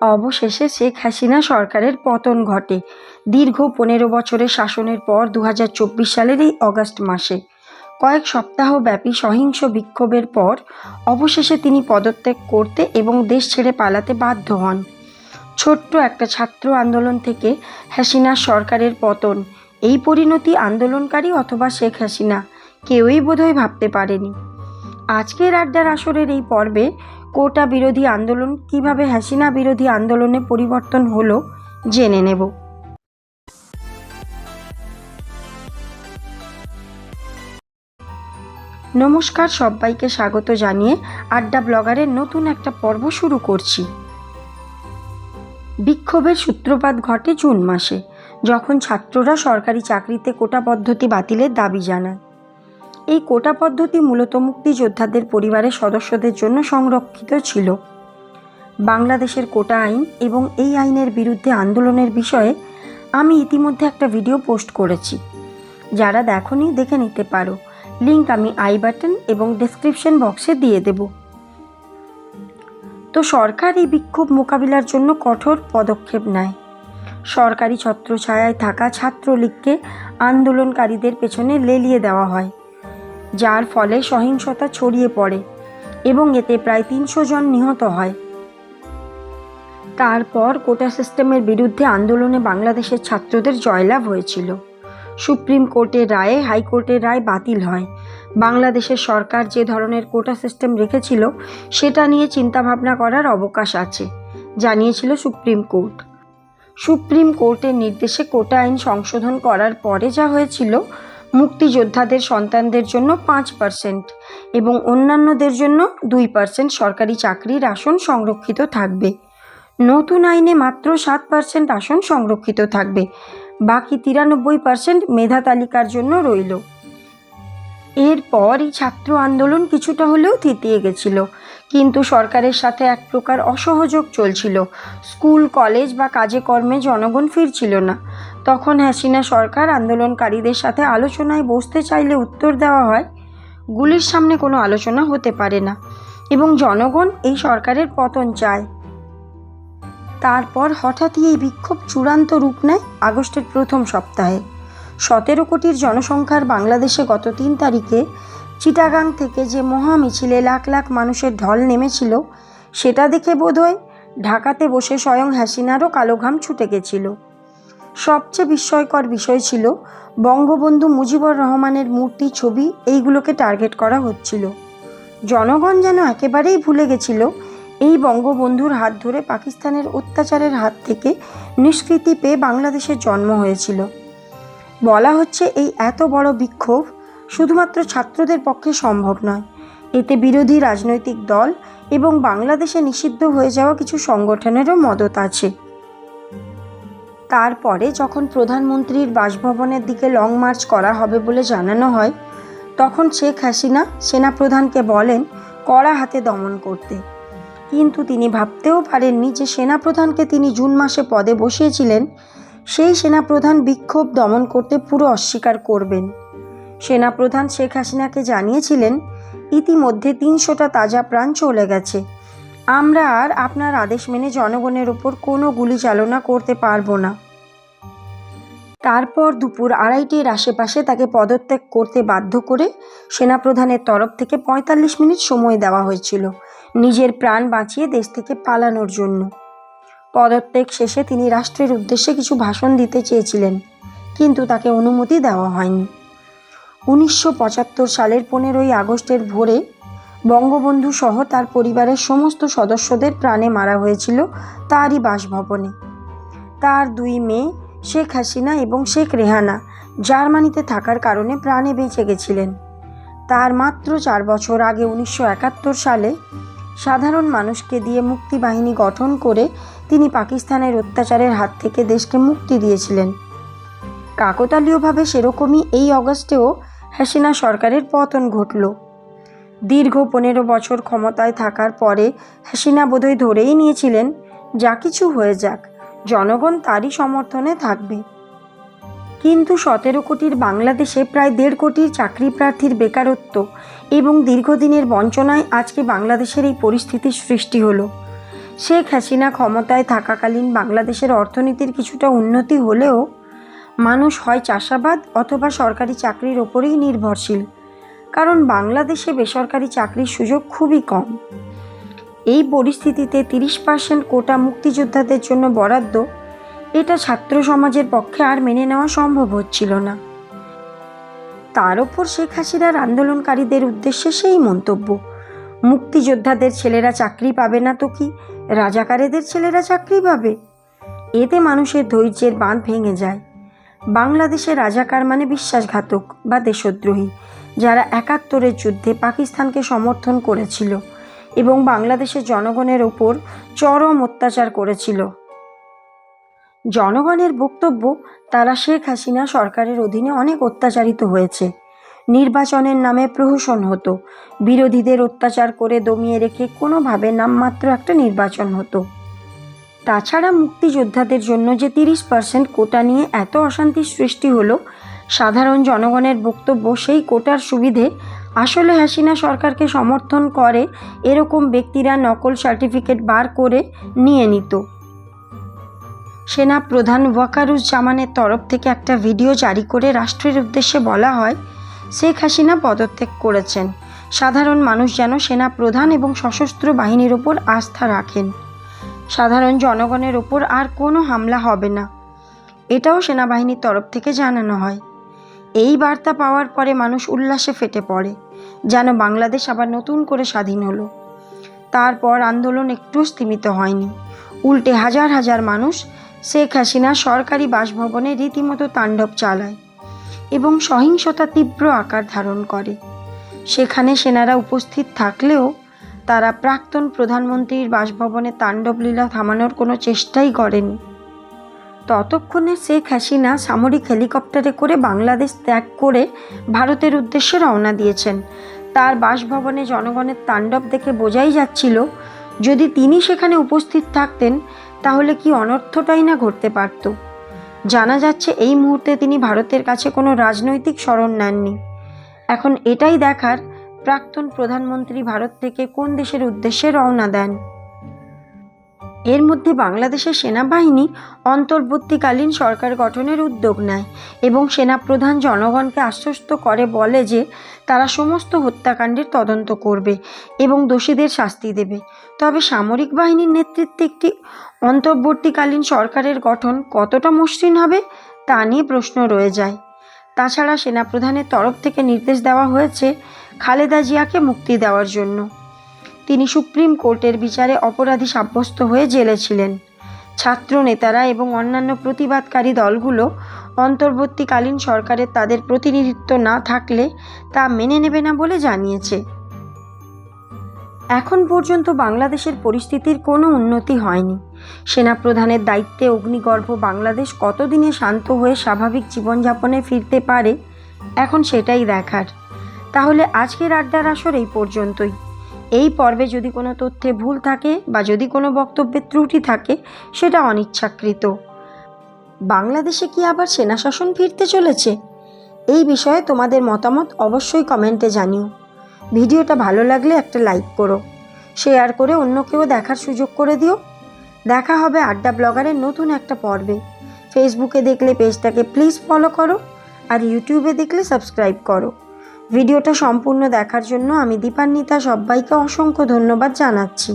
অবশেষে শেখ হাসিনা সরকারের পতন ঘটে। দীর্ঘ পনেরো বছরের শাসনের পর দু হাজার চব্বিশ সালের এই অগাস্ট মাসে। কয়েক সপ্তাহ ব্যাপী সহিংস বিক্ষোভের পর অবশেষে তিনি পদত্যাগ করতে এবং দেশ ছেড়ে পালাতে বাধ্য হন। ছোট্ট একটা ছাত্র আন্দোলন থেকে হাসিনা সরকারের পতন। এই পরিণতি আন্দোলনকারী অথবা শেখ হাসিনা। কেউই বোধহয় ভাবতে পারেনি। আজকের আড্ডার আসরের এই পর্বে কোটা বিরোধী আন্দোলন কীভাবে হাসিনা বিরোধী আন্দোলনে পরিবর্তন হলো জেনে নেব। নমস্কার সবাইকে, স্বাগত জানিয়ে আড্ডা ব্লগারের নতুন একটা পর্ব শুরু করছি। বিক্ষোভের সূত্রপাত ঘটে জুন মাসে, যখন ছাত্ররা সরকারি চাকরিতে কোটা পদ্ধতি বাতিলের দাবি জানায়। এই কোটা পদ্ধতি মূলত মুক্তিযোদ্ধাদের পরিবারের সদস্যদের জন্য সংরক্ষিত ছিল। বাংলাদেশের কোটা আইন এবং এই আইনের বিরুদ্ধে আন্দোলনের বিষয়ে আমি ইতিমধ্যে একটা ভিডিও পোস্ট করেছি। যারা দেখনি দেখে নিতে পারো। লিংক আমি আই বাটন এবং ডেসক্রিপশন বক্সে দিয়ে দেব। তো সরকার এই বিক্ষোভ মোকাবিলার জন্য কঠোর পদক্ষেপ নেয়। সরকারি ছত্রছায়ায় থাকা ছাত্রলীগকে আন্দোলনকারীদের পেছনে লেলিয়ে দেওয়া হয়। যার ফলে সহিংসতা ছড়িয়ে পড়ে এবং এতে প্রায় তিনশো জন নিহত হয়। তারপর কোটা সিস্টেমের বিরুদ্ধে আন্দোলনে বাংলাদেশের ছাত্রদের জয়লাভ হয়েছিল। সুপ্রিম কোর্টের রায়ে হাইকোর্টের রায় বাতিল হয়। বাংলাদেশের সরকার যে ধরনের কোটা সিস্টেম রেখেছিল, সেটা নিয়ে চিন্তাভাবনা করার অবকাশ আছে, জানিয়েছিল সুপ্রিম কোর্ট। সুপ্রিম কোর্টের নির্দেশে কোটা আইন সংশোধন করার পরে যা হয়েছিল মুক্তিযোদ্ধাদের সন্তানদের জন্য পাঁচ পার্সেন্ট এবং অন্যান্যদের জন্য দুই পার্সেন্ট সরকারি চাকরির আসন সংরক্ষিত থাকবে। নতুন আইনে মাত্র সাত পার্সেন্ট আসন সংরক্ষিত থাকবে। বাকি তিরানব্বই পার্সেন্ট মেধা তালিকার জন্য রইল। এরপর এই ছাত্র আন্দোলন কিছুটা হলেও থিতিয়ে গেছিল, কিন্তু সরকারের সাথে এক প্রকার অসহযোগ চলছিল। স্কুল, কলেজ বা কাজে কর্মে জনগণ ফিরছিল না। তখন হাসিনা সরকার আন্দোলনকারীদের সাথে আলোচনায় বসতে চাইলে উত্তর দেওয়া হয়, গুলির সামনে কোনো আলোচনা হতে পারে না এবং জনগণ এই সরকারের পতন চায়। তারপর হঠাৎই এই বিক্ষোভ চূড়ান্ত রূপ নেয় আগস্টের প্রথম সপ্তাহে। সতেরো কোটির জনসংখ্যার বাংলাদেশে গত তিন তারিখে চিটাগাং থেকে যে মহা মিছিলে লাখ লাখ মানুষের ঢল নেমেছিল, সেটা দেখে বোধহয় ঢাকাতে বসে স্বয়ং হাসিনারও কালো ঘাম ছুটে গেছিল। সবচেয়ে বিস্ময়কর বিষয় ছিল বঙ্গবন্ধু মুজিবুর রহমানের মূর্তি ছবি এইগুলোকে টার্গেট করা হচ্ছিল। জনগণ যেন একেবারেই ভুলে গেছিল এই বঙ্গবন্ধুর হাত ধরে পাকিস্তানের অত্যাচারের হাত থেকে নিষ্কৃতি পেয়ে বাংলাদেশের জন্ম হয়েছিল। বলা হচ্ছে এই এত বড় বিক্ষোভ শুধুমাত্র ছাত্রদের পক্ষে সম্ভব নয়, এতে বিরোধী রাজনৈতিক দল এবং বাংলাদেশে নিষিদ্ধ হয়ে যাওয়া কিছু সংগঠনেরও মদত আছে। তারপরে যখন প্রধানমন্ত্রীর বাসভবনের দিকে লং মার্চ করা হবে বলে জানানো হয়, তখন শেখ হাসিনা সেনাপ্রধানকে বলেন, কড়া হাতে দমন করতে। কিন্তু তিনি ভাবতেও পারেননি যে সেনাপ্রধানকে তিনি জুন মাসে পদে বসিয়েছিলেন, সেই সেনাপ্রধান বিক্ষোভ দমন করতে পুরো অস্বীকার করবেন। সেনাপ্রধান শেখ হাসিনাকে জানিয়েছিলেন, ইতিমধ্যে তিনশোটা তাজা প্রাণ চলে গেছে। আমরা আর আপনার আদেশ মেনে জনগণের ওপর কোনো গুলি চালনা করতে পারব না। তারপর দুপুর আড়াইটের আশেপাশে তাকে পদত্যাগ করতে বাধ্য করে সেনাপ্রধানের তরফ থেকে পঁয়তাল্লিশ মিনিট সময় দেওয়া হয়েছিল নিজের প্রাণ বাঁচিয়ে দেশ থেকে পালানোর জন্য। পদত্যাগ শেষে তিনি রাষ্ট্রের উদ্দেশ্যে কিছু ভাষণ দিতে চেয়েছিলেন, কিন্তু তাকে অনুমতি দেওয়া হয়নি। উনিশশো পঁচাত্তর সালের পনেরোই আগস্টের ভোরে বঙ্গবন্ধু সহ তার পরিবারের সমস্ত সদস্যদের প্রাণে মারা হয়েছিল তারই বাসভবনে। তার দুই মেয়ে, শেখ হাসিনা এবং শেখ রেহানা, জার্মানিতে থাকার কারণে প্রাণে বেঁচে গেছিলেন। তার মাত্র চার বছর আগে উনিশশো একাত্তর সালে সাধারণ মানুষকে দিয়ে মুক্তি বাহিনী গঠন করে তিনি পাকিস্তানের অত্যাচারের হাত থেকে দেশকে মুক্তি দিয়েছিলেন। কাকতালীয়ভাবে সেরকমই এই অগস্টেও হাসিনা সরকারের পতন ঘটল। দীর্ঘ পনেরো বছর ক্ষমতায় থাকার পরে হাসিনা বোধহয় ধরেই নিয়েছিলেন, যা কিছু হয়ে যাক, জনগণ তারই সমর্থনে থাকবে। কিন্তু সতেরো কোটির বাংলাদেশে প্রায় দেড় কোটির চাকরি প্রার্থীর বেকারত্ব এবং দীর্ঘদিনের বঞ্চনায় আজকে বাংলাদেশের এই পরিস্থিতির সৃষ্টি হলো। শেখ হাসিনা ক্ষমতায় থাকাকালীন বাংলাদেশের অর্থনীতির কিছুটা উন্নতি হলেও মানুষ হয় চাষাবাদ অথবা সরকারি চাকরির ওপরেই নির্ভরশীল। কারণ বাংলাদেশে বেসরকারি চাকরির সুযোগ খুবই কম। এই পরিস্থিতিতে তিরিশ পার্সেন্ট কোটা মুক্তিযোদ্ধাদের জন্য বরাদ্দ, এটা ছাত্র সমাজের পক্ষে আর মেনে নেওয়া সম্ভব হচ্ছিল না। তার ওপর শেখ হাসিনার আন্দোলনকারীদের উদ্দেশ্যে সেই মন্তব্য, মুক্তিযোদ্ধাদের ছেলেরা চাকরি পাবে না তো কি? রাজাকারেদের ছেলেরা চাকরি পাবে? এতে মানুষের ধৈর্যের বাঁধ ভেঙে যায়। বাংলাদেশে রাজাকার মানে বিশ্বাসঘাতক বা দেশদ্রোহী। যারা একাত্তরের যুদ্ধে পাকিস্তানকে সমর্থন করেছিল এবং বাংলাদেশের জনগণের ওপর চরম অত্যাচার করেছিল। জনগণের বক্তব্য, তারা শেখ হাসিনা সরকারের অধীনে অনেক অত্যাচারিত হয়েছে। নির্বাচনের নামে প্রহসন হতো। বিরোধীদের অত্যাচার করে দমিয়ে রেখে কোনোভাবে নামমাত্র একটা নির্বাচন হতো। তাছাড়া মুক্তিযোদ্ধাদের জন্য যে তিরিশ পার্সেন্ট কোটা নিয়ে এত অশান্তির সৃষ্টি হলো সাধারণ জনগণের বক্তব্য সেই কোটার সুবিধে আসলে হাসিনা সরকারকে সমর্থন করে এরকম ব্যক্তিরা নকল সার্টিফিকেট বার করে নিয়ে নিত। সেনা প্রধান ওয়াকারুজ্জামানের তরফ থেকে একটা ভিডিও জারি করে রাষ্ট্রের উদ্দেশ্যে বলা হয়, শেখ হাসিনা পদত্যাগ করেছেন। সাধারণ মানুষ যেন সেনা প্রধান এবং সশস্ত্র বাহিনীর ওপর আস্থা রাখেন। সাধারণ জনগণের ওপর আর কোনো হামলা হবে না। এটাও সেনাবাহিনীর তরফ থেকে জানানো হয়। এই বার্তা পাওয়ার পরে মানুষ উল্লাসে ফেটে পড়ে, যেন বাংলাদেশ আবার নতুন করে স্বাধীন হলো। তারপর আন্দোলন একটু স্থিমিত হয়নি। উল্টে হাজার হাজার মানুষ শেখ হাসিনা সরকারি বাসভবনে রীতিমতো তাণ্ডব চালায় এবং সহিংসতা তীব্র আকার ধারণ করে। সেখানে সেনারা উপস্থিত থাকলেও তারা প্রাক্তন প্রধানমন্ত্রীর বাসভবনে তাণ্ডব লীলা থামানোর কোনো চেষ্টাই করেনি। ততক্ষণে শেখ হাসিনা সামরিক হেলিকপ্টারে করে বাংলাদেশ ত্যাগ করে ভারতের উদ্দেশ্যে রওনা দিয়েছেন। তার বাসভবনে জনগণের তাণ্ডব দেখে বোঝাই যাচ্ছিল, যদি তিনি সেখানে উপস্থিত থাকতেন, তাহলে কি অনর্থটাই না ঘটতে পারত। জানা যাচ্ছে এই মুহূর্তে তিনি ভারতের কাছে কোনো রাজনৈতিক শরণ নেননি। এখন এটাই দেখার প্রাক্তন প্রধানমন্ত্রী ভারত থেকে কোন দেশের উদ্দেশ্যে রওনা দেন। এর মধ্যে বাংলাদেশের সেনাবাহিনী অন্তর্বর্তীকালীন সরকার গঠনের উদ্যোগ নেয় এবং সেনাপ্রধান জনগণকে আশ্বস্ত করে বলে যে তারা সমস্ত হত্যাকাণ্ডের তদন্ত করবে এবং দোষীদের শাস্তি দেবে। তবে সামরিক বাহিনীর নেতৃত্বে একটি অন্তর্বর্তীকালীন সরকারের গঠন কতটা মসৃণ হবে তা নিয়ে প্রশ্ন রয়ে যায়। তাছাড়া সেনাপ্রধানের তরফ থেকে নির্দেশ দেওয়া হয়েছে খালেদা জিয়াকে মুক্তি দেওয়ার জন্য। তিনি সুপ্রিম কোর্টের বিচারে অপরাধী সাব্যস্ত হয়ে জেলে ছিলেন। ছাত্র নেতারা এবং অন্যান্য প্রতিবাদকারী দলগুলো অন্তর্বর্তীকালীন সরকারের তাদের প্রতিনিধিত্ব না থাকলে তা মেনে নেবে না বলে জানিয়েছে। এখন পর্যন্ত বাংলাদেশের পরিস্থিতির কোনো উন্নতি হয়নি। সেনাপ্রধানের দায়িত্বে অগ্নিগর্ভ বাংলাদেশ কতদিনে শান্ত হয়ে স্বাভাবিক জীবনযাপনে ফিরতে পারে, এখন সেটাই দেখার। তাহলে আজকের আড্ডার আসর এই পর্যন্তই। এই পর্বে যদি কোনো তথ্যে ভুল থাকে বা যদি কোনো বক্তব্যের ত্রুটি থাকে, সেটা অনিচ্ছাকৃত। বাংলাদেশে কি আবার সেনা শাসন ফিরতে চলেছে? এই বিষয়ে তোমাদের মতামত অবশ্যই কমেন্টে জানিও। ভিডিওটা ভালো লাগলে একটা লাইক করো, শেয়ার করে অন্য কেউ দেখার সুযোগ করে দিও। দেখা হবে আড্ডা ব্লগারের নতুন একটা পর্বে। ফেসবুকে দেখলে পেজটাকে প্লিজ ফলো করো আর ইউটিউবে দেখলে সাবস্ক্রাইব করো। ভিডিওটা সম্পূর্ণ দেখার জন্য আমি দীপান্বিতা সব্বাইকে অসংখ্য ধন্যবাদ জানাচ্ছি।